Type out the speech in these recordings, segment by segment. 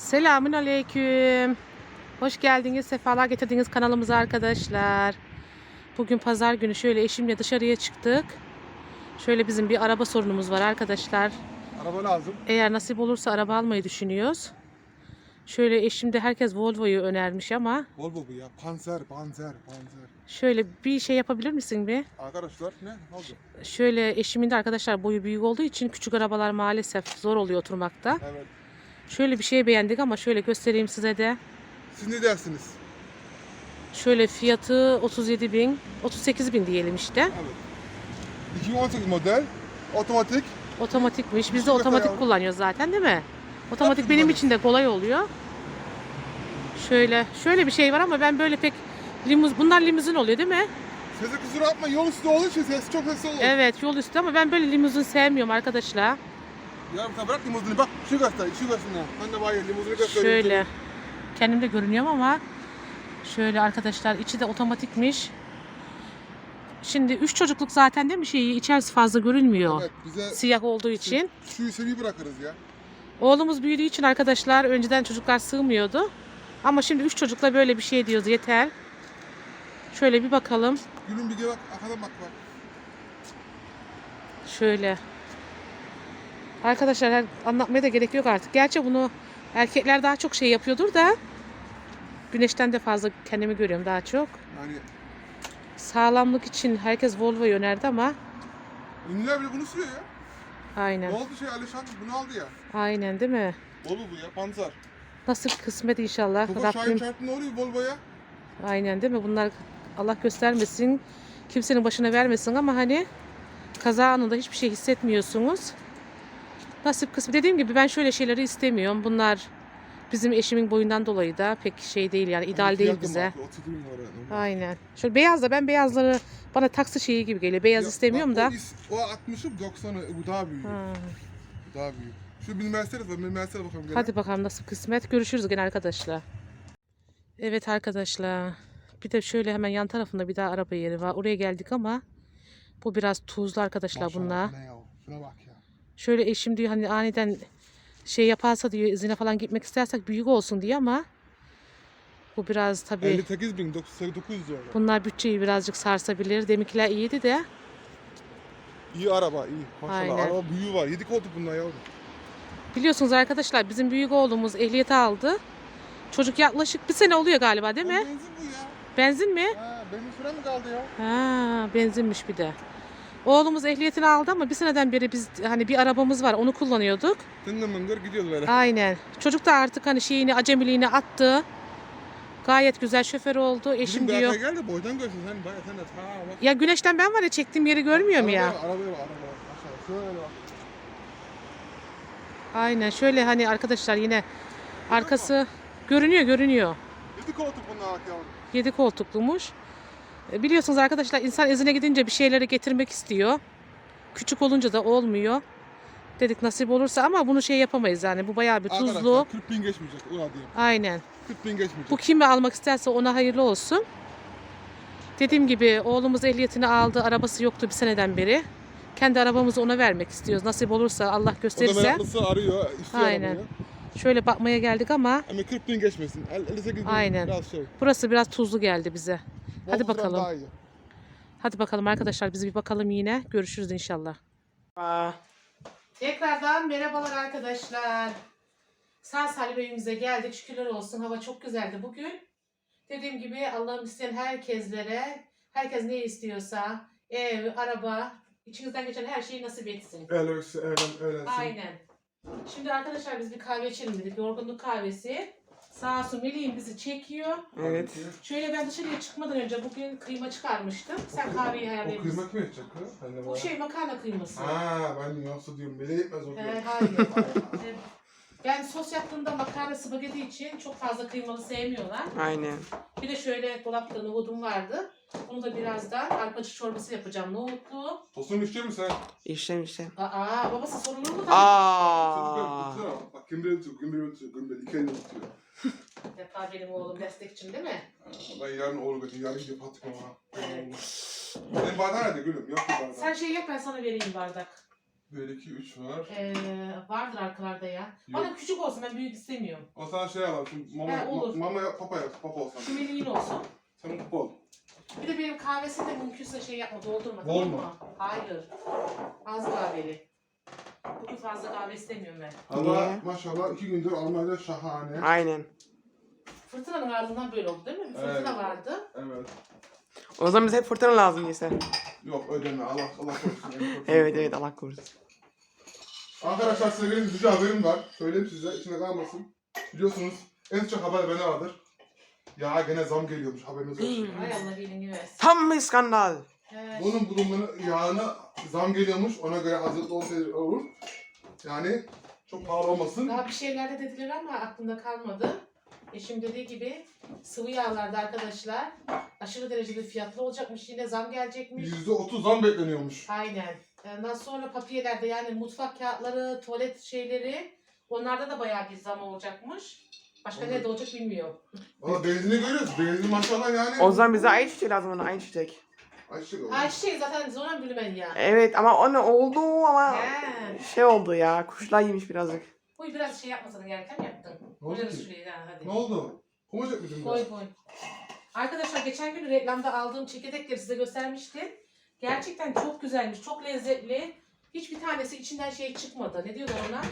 Selamün aleyküm. Hoş geldiniz, sefalar getirdiniz kanalımıza arkadaşlar. Bugün pazar günü şöyle eşimle dışarıya çıktık. Şöyle bizim bir araba sorunumuz var arkadaşlar. Araba lazım. Eğer nasip olursa araba almayı düşünüyoruz. Şöyle eşim de herkes Volvo'yu önermiş ama Volvo bu ya. Panzer, panzer, panzer. şöyle bir şey yapabilir misin bir? Arkadaşlar ne? Ne oldu? Şöyle eşimin de arkadaşlar boyu büyük olduğu için küçük arabalar maalesef zor oluyor oturmakta. Evet. Şöyle bir şey beğendik ama şöyle göstereyim size de. Siz ne dersiniz? Şöyle fiyatı 37 bin, 38 bin diyelim işte. Evet. 2018 model. Otomatik. Otomatikmiş. Biz de otomatik kullanıyoruz zaten değil mi? Otomatik benim ben. için de kolay oluyor. Şöyle, şöyle bir şey var ama ben böyle pek limuz, bunlar limuzin oluyor değil mi? Sesi kusura bakma yol üstü olduğu için ses çok sesli olur. Evet, yol üstü ama ben böyle limuzin sevmiyorum arkadaşlar. Yarım saat bırak limuzini bak. Şu göster, şu göster. Ben de bayır limuzini gösteriyorum. Şöyle. Kendim de görünüyorum ama şöyle arkadaşlar içi de otomatikmiş. Şimdi üç çocukluk zaten değil mi şeyi içerisi fazla görünmüyor. Evet bize Siyah olduğu için. şu seviye bırakırız ya. Oğlumuz büyüdüğü için arkadaşlar önceden çocuklar sığmıyordu. Ama şimdi üç çocukla böyle bir şey diyoruz yeter. Şöyle bir bakalım. Gülüm bir bak. Arkadan bak bak. Şöyle. Arkadaşlar her- anlatmaya da gerek yok artık. Gerçi bunu erkekler daha çok şey yapıyordur da. Güneşten de fazla kendimi görüyorum daha çok. Yani Sağlamlık için herkes Volvo'yu önerdi ama ünlüler bile bunu sürüyor ya. Ne aynen. oldu şey Alişan bunu aldı ya. Aynen değil mi? Volvo bu ya panzer. Nasıl kısmet inşallah. Tofaş Şahin Rabbim çarptı ne oluyor Volvo'ya? aynen değil mi? Bunlar Allah göstermesin. Kimsenin başına vermesin ama hani kaza anında hiçbir şey hissetmiyorsunuz. Nasip kısmı dediğim gibi ben şöyle şeyleri istemiyorum. Bunlar bizim eşimin boyundan dolayı da pek şey değil yani ideal değil bize. Aynen. Şöyle beyaz da ben beyazları bana taksi şeyi gibi geliyor. Beyaz istemiyorum da. O, o 60'ı 90'ı bu daha büyük. Ha. Bu daha büyük. Şu bir Mercedes var. Bir Mercedes bakalım. gene. Hadi bakalım nasıl kısmet. Görüşürüz gene arkadaşlar. Evet arkadaşlar. Bir de şöyle hemen yan tarafında bir daha araba yeri var. Oraya geldik ama bu biraz tuzlu arkadaşlar Maşallah, bunlar. Ne ya? Şuna bak ya. Şöyle eşim diyor hani aniden şey yaparsa diyor izine falan gitmek istersek büyük olsun diye ama bu biraz tabii 58 bin 900 lira. bunlar bütçeyi birazcık sarsabilir. Deminkiler iyiydi de İyi araba iyi. Maşallah Aynen. araba büyüğü var. 7 koltuk bunlar yavrum. biliyorsunuz arkadaşlar bizim büyük oğlumuz ehliyeti aldı. Çocuk yaklaşık bir sene oluyor galiba değil mi? Benzin bu ya. Benzin mi? Ha, benim süre mi kaldı ya? Ha, benzinmiş bir de. Oğlumuz ehliyetini aldı ama bir seneden beri biz hani bir arabamız var onu kullanıyorduk. Tıngır mıngır gidiyordu böyle. Aynen. Çocuk da artık hani şeyini acemiliğini attı. Gayet güzel şoför oldu. Eşim Bizim diyor. arkaya gel de boydan görsün sen. Bak sen de ta bak. Ya güneşten ben var ya çektiğim yeri görmüyorum ya. Arabaya bak, arabaya bak, arabaya bak. Aşağı şöyle bak. Aynen şöyle hani arkadaşlar yine arkası görünüyor görünüyor. 7 koltuk bak yavrum. 7 koltuklumuş. E, Biliyorsunuz arkadaşlar insan izine gidince bir şeyleri getirmek istiyor. Küçük olunca da olmuyor. Dedik nasip olursa ama bunu şey yapamayız yani bu bayağı bir tuzlu. Arkadaşlar 40 bin geçmeyecek. Ulan diyeyim. Aynen. 40 bin geçmeyecek. Bu kimi almak isterse ona hayırlı olsun. Dediğim gibi oğlumuz ehliyetini aldı. Arabası yoktu bir seneden beri. Kendi arabamızı ona vermek istiyoruz. Nasip olursa Allah O da gösterirse. meraklısı arıyor. istiyor Aynen. arabayı. Şöyle bakmaya geldik ama Ama 40 bin geçmesin. El- 58 bin Aynen. biraz şey. burası biraz tuzlu geldi bize. Hadi bakalım. Daha iyi. Hadi bakalım arkadaşlar biz bir bakalım yine. Görüşürüz inşallah. Tekrardan merhabalar arkadaşlar. Sağ salim evimize geldik. Şükürler olsun. Hava çok güzeldi bugün. Dediğim gibi Allah'ım isteyen herkeslere, herkes ne istiyorsa, ev, araba, içinizden geçen her şeyi nasip etsin. Öğlensin, öğlen, öğlensin. Aynen. Şimdi arkadaşlar biz bir kahve içelim dedik. Yorgunluk kahvesi. Sağ olsun Melih'im bizi çekiyor. Evet. Şöyle ben dışarıya çıkmadan önce bugün kıyma çıkarmıştım. Sen kahveyi O ayarlayabilirsin. kıyma kim edecek kız? Ben de bana- şey makarna kıyması. Ha ben yoksa diyorum. Bile yetmez o Ee, diyor. hayır. Ee, ben sos yaptığımda makarna spagetti için çok fazla kıymalı sevmiyorlar. Aynen. Bir de şöyle dolapta nohudum vardı. Onu da birazdan arpacık çorbası yapacağım. Nohutlu. Sosunu içecek misin sen? İşlem işlem. Aa babası sorulur mu da? Aa. Tutsana. Bak kim bilir tutuyor, kim bilir tutuyor, kim bilir iki elle tutuyor. Defa benim oğlum destekçim değil mi? Ha, Ben yarın oğlu götür, yarın gidip ama. Evet. Benim bardağı nerede gülüm? Yok bir bardak. Sen şey yap ben sana vereyim bardak. 1, 2, 3 var. Ee, vardır arkalarda ya. Bana küçük olsun ben büyük istemiyorum. O sana şey alalım. Şimdi mama, He, olur. mama yap, papa yap. Papa olsan. Şu meleğin olsun. Sen mutlu ol. Bir de benim kahvesi de mümkünse şey yapma doldurma Bol tamam mu? mı? Hayır. Az kahveli. Bugün fazla kahve istemiyorum ben. Allah Niye? maşallah iki gündür Almanya'da şahane. Aynen. Fırtınanın ardından böyle oldu değil mi? Fırtına Evet. vardı. Evet. O zaman bize hep fırtına lazım ise. Yok ödeme Allah Allah korusun. en korusun. Evet evet Allah korusun. Arkadaşlar size benim güzel haberim var. Söyleyeyim size içine kalmasın. Biliyorsunuz en çok haber bende vardır. Ya gene zam geliyormuş haberiniz olsun. Ay Allah iyiliğini versin. Tam bir skandal. Evet. Bunun bulunmanı yağına zam geliyormuş. Ona göre hazırlıklı olsaydı olur. Yani çok pahalı olmasın. Daha bir şeyler de dediler ama aklımda kalmadı. Eşim dediği gibi sıvı yağlarda arkadaşlar aşırı derecede fiyatlı olacakmış. Yine zam gelecekmiş. %30 zam bekleniyormuş. Aynen. Ondan sonra papiyelerde yani mutfak kağıtları, tuvalet şeyleri onlarda da bayağı bir zam olacakmış. Başka Evet. nerede olacak bilmiyorum. Valla benzini görüyoruz. Benzin maşallah yani. O zaman bize ayçiçeği lazım ona ayçiçek. Ayşe oldu. Ayçiçeği zaten zoran bülmen ya. Evet ama o ne oldu ama He. şey oldu ya kuşlar yemiş birazcık. Koy biraz şey yapmasan gereken yaptın. Ne oldu Koyarız ki? şuraya ha, hadi. Ne oldu? Kovacak mıydın Koy koy. Arkadaşlar geçen gün reklamda aldığım çekirdekleri size göstermiştim. Gerçekten çok güzelmiş, çok lezzetli. Hiçbir tanesi içinden şey çıkmadı. Ne diyorlar ona?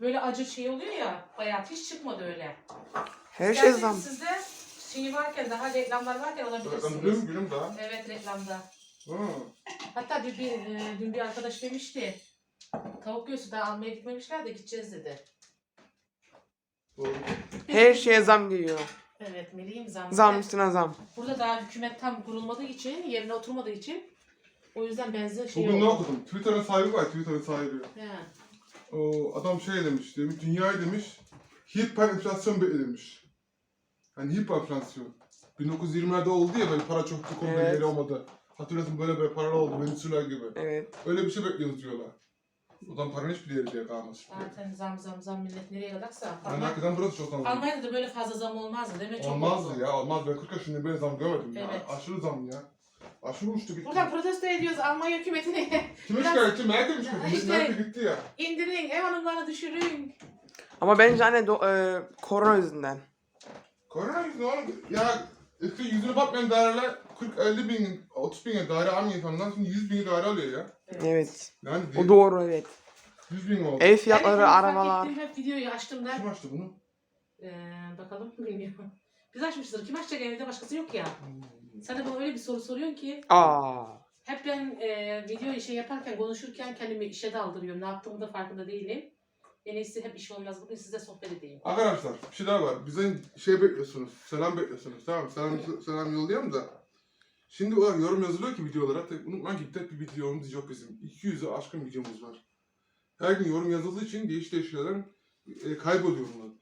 Böyle acı şey oluyor ya, bayağı hiç çıkmadı öyle. Her şey İsterseniz zam. Sizde şey varken, daha reklamlar varken alabilirsiniz. biliyorum gülüm daha. Evet reklamda. Ha. Hatta bir, bir, e, dün bir arkadaş demişti. Tavuk göğsü daha almaya gitmemişler de gideceğiz dedi. Doğru. Her şeye zam geliyor. Evet meleğim zam. Zam üstüne zam. Burada daha hükümet tam kurulmadığı için, yerine oturmadığı için o yüzden benzin şey Bugün ne oldu. okudum? Twitter'ın sahibi var, Twitter'ın sahibi. He. O adam şey demiş, demiş dünyayı demiş, hiperenflasyon beklenmiş. Hani hiperenflasyon. 1920'lerde oldu ya böyle para çoktu, konu Evet. yeri olmadı. Hatırlıyorsun böyle böyle paralar oldu, Venezuela gibi. Evet. Öyle bir şey bekliyoruz diyorlar. O zaman paranın hiçbir değeri diye kalmaz. Zaten zam zam zam millet nereye kadaksa. Yani Alman- hakikaten burası çok zam. Almanya'da da böyle fazla zam olmazdı değil mi? Çok oldu. Olmazdı ya, olmaz. Ben 40 yaşında böyle zam görmedim ya. Evet. Aşırı zam ya. Aşırı uçtu gitti. Buradan protesto ediyoruz Almanya hükümetini. Kime biraz- şikayetçi? Merkel mi şikayetçi? İşte- Merkel gitti ya. indirin, ev hanımlarını düşürün. Ama bence anne do- e, korona yüzünden. Korona yüzünden oğlum ya işte yüzüne bakmayan daireler 40-50 bin, 30 bin daire almıyor insanlar. Şimdi 100 bin daire alıyor ya. Evet. Yani O doğru evet. 100 bin oldu. Ev fiyatları, arabalar. ettim, hep videoyu açtım da. Kim açtı bunu? Ee, bakalım bilmiyorum. Biz açmışızdır. Kim açacak evde başkası yok ya. Sen de bana öyle bir soru soruyorsun ki. Aa. Hep ben e, video şey yaparken, konuşurken kendimi işe daldırıyorum. Ne yaptığımı da farkında değilim. En iyisi hep iş olmaz. Bugün size sohbet edeyim. Arkadaşlar bir şey daha var. Bizden şey bekliyorsunuz. Selam bekliyorsunuz. Tamam selam, selam yollayalım da. Şimdi o yorum yazılıyor ki videolara. Tek, unutmayın ki tek bir videomuz yok bizim. 200'e aşkın videomuz var. Her gün yorum yazıldığı için değişik değişik şeyler e, kayboluyor bunlar.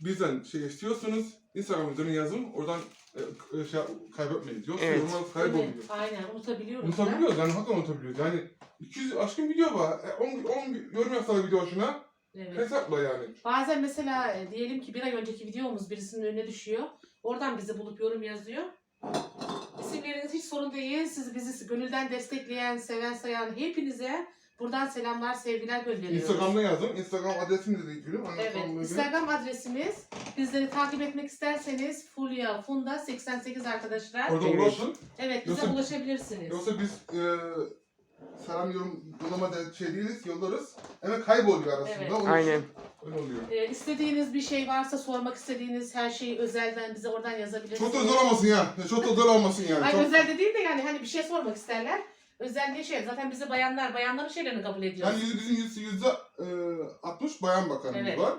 Bizden şey istiyorsunuz. Instagram üzerine yazın. Oradan e, şey kaybetmeyin. Yoksa Evet. yorumlar kayboluyor. Evet, aynen unutabiliyoruz. da. Unutabiliyoruz yani hakikaten unutabiliyoruz. Yani 200 aşkın video var. E, 10, 10 yorum yazsalar video başına Evet. hesapla yani. Bazen mesela e, diyelim ki bir ay önceki videomuz birisinin önüne düşüyor. Oradan bizi bulup yorum yazıyor. İsimleriniz hiç sorun değil. Siz bizi gönülden destekleyen, seven, sayan hepinize buradan selamlar, sevgiler gönderiyoruz. Instagram'da yazın. Instagram adresini de değil gülüm. Evet, Instagram adresimiz. Bizleri takip etmek isterseniz Fulya Funda 88 arkadaşlar. Orada Evet. ulaşın. Evet, bize Yoksa- ulaşabilirsiniz. Yoksa biz e, selam yorum yollama da şey değiliz, yollarız. Hemen kayboluyor arasında. Evet. Onun Aynen. Öyle oluyor. Ee, istediğiniz bir şey varsa sormak istediğiniz her şeyi özelden bize oradan yazabilirsiniz. Çok da zor olmasın ya. Çok da zor olmasın yani. Ay Çok... özel de değil de yani hani bir şey sormak isterler. Özel diye şey zaten bizi bayanlar bayanların şeylerini kabul ediyoruz. Yani yüzde, bizim yüzde, yüzde e, 60 bayan bakanımız Evet. var.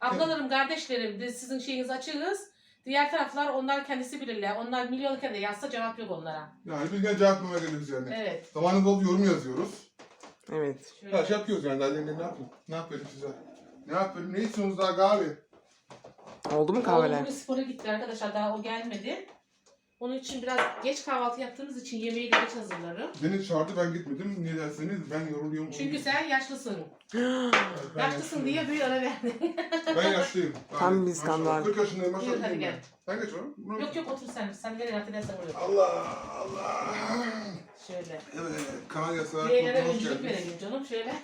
Ablalarım, kardeşlerim biz sizin şeyinizi açığız. Diğer taraflar onlar kendisi bilirler. Onlar milyon kere yazsa cevap yok onlara. Yani biz gene cevap vermeye geliyoruz yani. Evet. Zamanında oldu yorum yazıyoruz. Evet. Şöyle. Her şey yapıyoruz yani. Daha ne, ne yapayım? Ne yapayım size? Ne yapayım? Ne içiyorsunuz daha kahve? Oldu mu Oğlum kahveler? bugün spora gitti arkadaşlar daha o gelmedi. Onun için biraz geç kahvaltı yaptığımız için yemeği de geç hazırlarım. Beni çağırdı ben gitmedim. Niye derseniz ben yoruluyorum. Çünkü sen yaşlısın. ben Yaşlısın diye bir ara verdin. Ben yaşlıyım. Tam bir maşallah. skandal. 40 yaşındayım maşallah. hadi gel. Sen geç oğlum. Yok yok otur sen. Sen nereye affedersen oraya. Allah Allah. Şöyle. Evet. Kanal yasağı. Üyelere hoş öncülük geldiniz. verelim canım şöyle.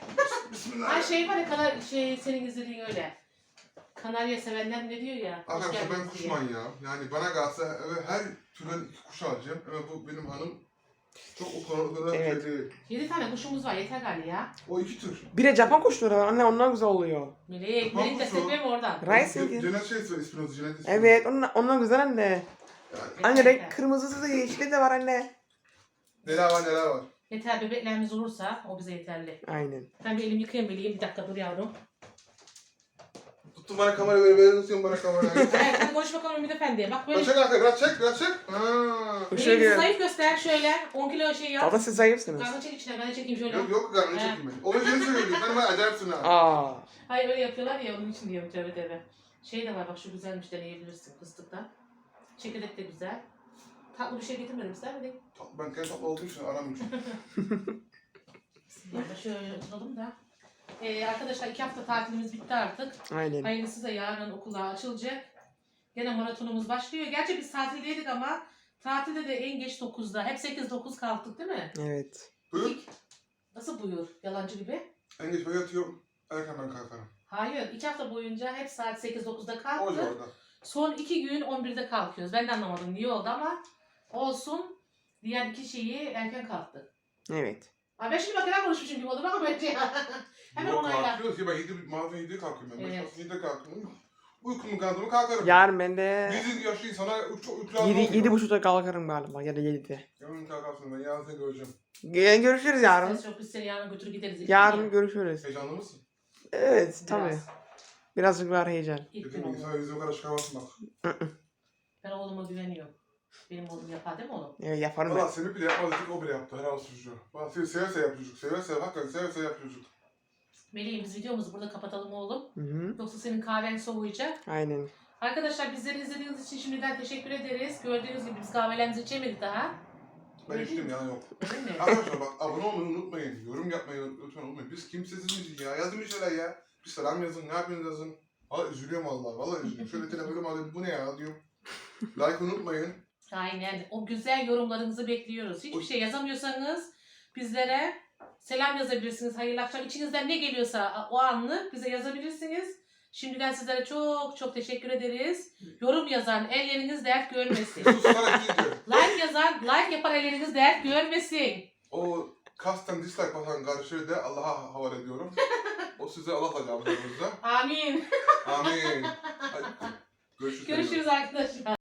Bismillah. Ay şey var ya kanal şey senin izlediğin öyle. Kanarya sevenler ne diyor ya? Arkadaşlar ben geldiniz kuş diye. manyağım. Yani bana kalsa eve her türden iki kuş alacağım. Ama bu benim hanım çok o kadar Evet. şey değil. Yedi tane kuşumuz var yeter galiba ya. O iki tür. Bir de Japon kuşları var anne onlar güzel oluyor. Melek, Tamam, Melek o. destekleme oradan. Rice Ce- mi? Cennet şey söyle isminiz cennet. Evet onlar, onlar güzel anne. Yani, Anne renk kırmızısı da yeşili de var anne. neler var neler var. Yeter bebeklerimiz olursa o bize yeterli. Aynen. Ben bir elimi yıkayayım beleyim bir dakika dur yavrum. Tuttun bana kamerayı böyle verir misin bana kamerayı? Evet sen konuş bakalım Ümit Efendi. Bak böyle çek arkaya biraz çek biraz çek. Ha. Kuşa Elimizi göre. zayıf göster şöyle. 10 kilo şey yap. Baba siz zayıfsınız. Karnı çek içine ben de çekeyim şöyle. Yok yok karnını He. çekeyim ben. O ben seni söylüyorum. Sen bana acayipsin ha. Aa. Hayır öyle yapıyorlar ya onun için diyorum tövbe tövbe. Şey de var bak şu güzelmiş deneyebilirsin fıstıkta. Çekirdek de güzel. Tatlı bir şey getirmedim ister miydin? Ben kendi tatlı olduğum için aramıyorum. Bismillah şöyle oturalım da. Ee, arkadaşlar iki hafta tatilimiz bitti artık. Aynen. Hayırlısı da yarın okullar açılacak. Gene maratonumuz başlıyor. Gerçi biz tatildeydik ama tatilde de en geç 9'da. Hep 8-9 kalktık değil mi? Evet. Buyur. İlk, nasıl buyur? Yalancı gibi. En geç ben yatıyorum. Erken ben kalkarım. Hayır. iki hafta boyunca hep saat 8-9'da O kalktık. civarda. Son iki gün 11'de kalkıyoruz. Ben de anlamadım niye oldu ama olsun. Diğer iki şeyi erken kalktık. Evet. Ay ben şimdi makine konuşmuşum gibi oldu ama bence ya. Hemen Yok onayla. kalkıyoruz ki ben 7, bazen 7'de kalkıyorum ben. Evet. Evet. 7'de kalkıyorum. Uykum kaldı mı kalkarım. Yarın ben de Bizi yaşlı insana lazım yedi, olmuyor. yedi buçukta kalkarım galiba ya da yedide. Yarın kalkarsın ben yarın seni göreceğim. Gö- Görüşürüz yarın. Ses yok biz seni yarın götürür gideriz. Yarın görüşürüz. Heyecanlı mısın? Evet tabii. Biraz. Birazcık var heyecan. İlk gün Dedim oldu. insan yüzüne kadar çıkamazsın bak. Ben oğluma güveniyorum. Benim oğlum yapar değil mi oğlum? Evet, yaparım ben. Valla Semih bile yapmadı ki o bile yaptı. Olsun çocuğa. Valla seve seve seve yapıyor çocuk. Seve seve hakikaten seve seve yapıyor çocuk. Meleğim biz videomuzu burada kapatalım oğlum. Hı hı. Yoksa senin kahven soğuyacak. Aynen. Arkadaşlar bizleri izlediğiniz için şimdiden teşekkür ederiz. Gördüğünüz gibi biz kahvelerimizi içemedik daha. Ben Öyle içtim değil yalan yok. Değil mi? Arkadaşlar bak abone olmayı unutmayın. Yorum yapmayı lütfen unutmayın. Biz kimsesiz ya. Yazın bir şeyler ya. Bir selam yazın. Ne yapıyorsunuz yazın. Valla üzülüyorum valla. Valla üzülüyorum. Şöyle telefonumu alayım. Bu ne ya diyorum. Like unutmayın. Aynen. O güzel yorumlarınızı bekliyoruz. Hiçbir O- şey yazamıyorsanız bizlere selam yazabilirsiniz. Hayırlı akşam. İçinizden ne geliyorsa o anlık bize yazabilirsiniz. Şimdiden sizlere çok çok teşekkür ederiz. Yorum yazan elleriniz dert görmesin. Susarak like yazan, like yapan elleriniz dert görmesin. O kasten dislike basan kardeşleri de Allah'a havale ediyorum. O size cevap verir Amin. Amin. Hadi. Görüşürüz. Görüşürüz arkadaşlar.